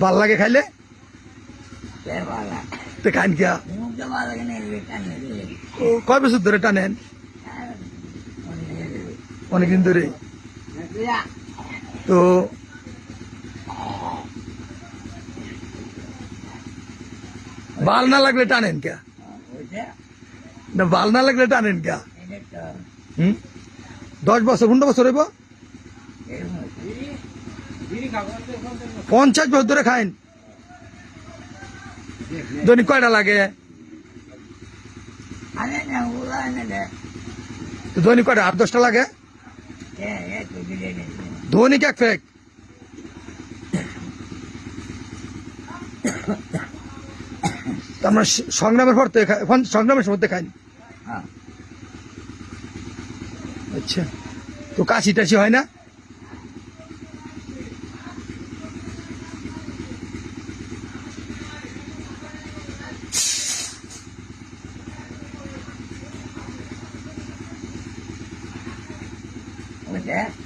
ভাল লাগে খাইলে তো খান কিয়া ও কয় বছর ধরে টানেন অনেকদিন ধরে তো ভাল না লাগলে টানেন কে না ভাল না লাগলে টানেন কে হুম দশ বছর পনেরো বছর হইব পঞ্চাশ বছর ধরে খাইন। দৈনিক কয়টা লাগে? দৈনিক কয়টা? আট দশটা লাগে? দৈনিক এক ফেক আমরা সংগ্রামের পর সংগ্রামের মধ্যে খাইনি। আচ্ছা। তো কাশি টাশি হয় না? with that.